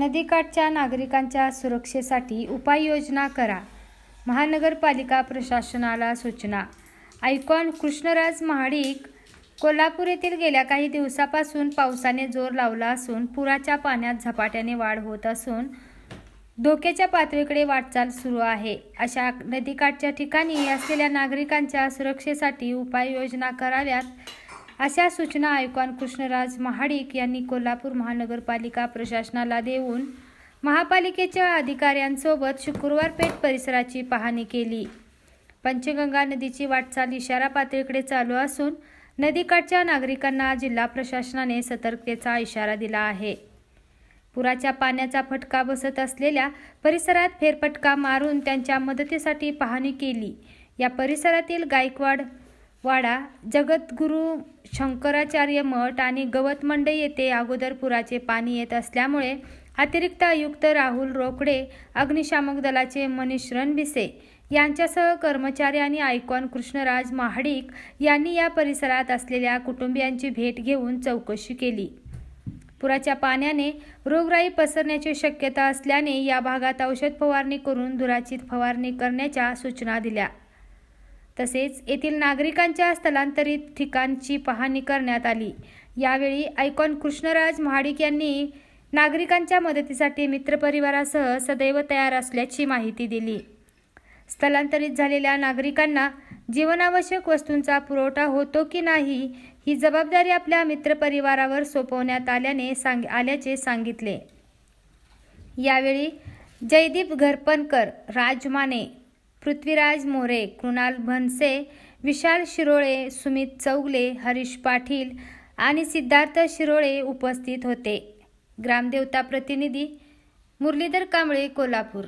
नदीकाठच्या नागरिकांच्या सुरक्षेसाठी उपाययोजना करा. महानगरपालिका प्रशासनाला सूचना. आयकॉन कृष्णराज महाडिक कोल्हापूर येथील गेल्या काही दिवसापासून पावसाने जोर लावला असून पुराच्या पाण्यात झपाट्याने वाढ होत असून धोक्याच्या पातळीकडे वाटचाल सुरू आहे. अशा नदीकाठच्या ठिकाणी असलेल्या नागरिकांच्या सुरक्षेसाठी उपाययोजना कराव्यात अशा सूचना आयुक्तान कृष्णराज महाडिक यांनी कोल्हापूर महानगरपालिका प्रशासनाला देऊन महापालिकेच्या अधिकाऱ्यांसोबत शुक्रवार पेठ परिसराची पाहणी केली. पंचगंगा नदीची वाटचाल इशारा पातळीकडे चालू असून नदीकाठच्या नागरिकांना जिल्हा प्रशासनाने सतर्कतेचा इशारा दिला आहे. पुराच्या पाण्याचा फटका बसत असलेल्या परिसरात फेरफटका मारून त्यांच्या मदतीसाठी पाहणी केली. या परिसरातील गायकवाड वाडा जगद्गुरू शंकराचार्य मठ आणि गवत मंडई येथे अगोदर पुराचे पाणी येत असल्यामुळे अतिरिक्त आयुक्त राहुल रोकडे अग्निशामक दलाचे मनीष रणबिसे यांच्यासह कर्मचारी आणि आयकॉन कृष्णराज महाडिक यांनी या परिसरात असलेल्या कुटुंबियांची भेट घेऊन चौकशी केली. पुराच्या पाण्याने रोगराई पसरण्याची शक्यता असल्याने या भागात औषध फवारणी करून धुराची फवारणी करण्याच्या सूचना दिल्या. तसेच येथील नागरिकांच्या स्थलांतरित ठिकाणची पाहणी करण्यात आली. यावेळी आयकॉन कृष्णराज महाडिक यांनी नागरिकांच्या मदतीसाठी मित्रपरिवारासह सदैव तयार असल्याची माहिती दिली. स्थलांतरित झालेल्या नागरिकांना जीवनावश्यक वस्तूंचा पुरवठा होतो की नाही ही जबाबदारी आपल्या मित्रपरिवारावर सोपवण्यात आल्याने सांग आल्याचे सांगितले. यावेळी जयदीप घरपणकर राजमाने पृथ्वीराज मोरे कृणाल भनसे विशाल शिरोळे सुमित चौगले हरीश पाटील आणि सिद्धार्थ शिरोळे उपस्थित होते. ग्रामदेवता प्रतिनिधी मुरलीधर कांबळे कोल्हापूर.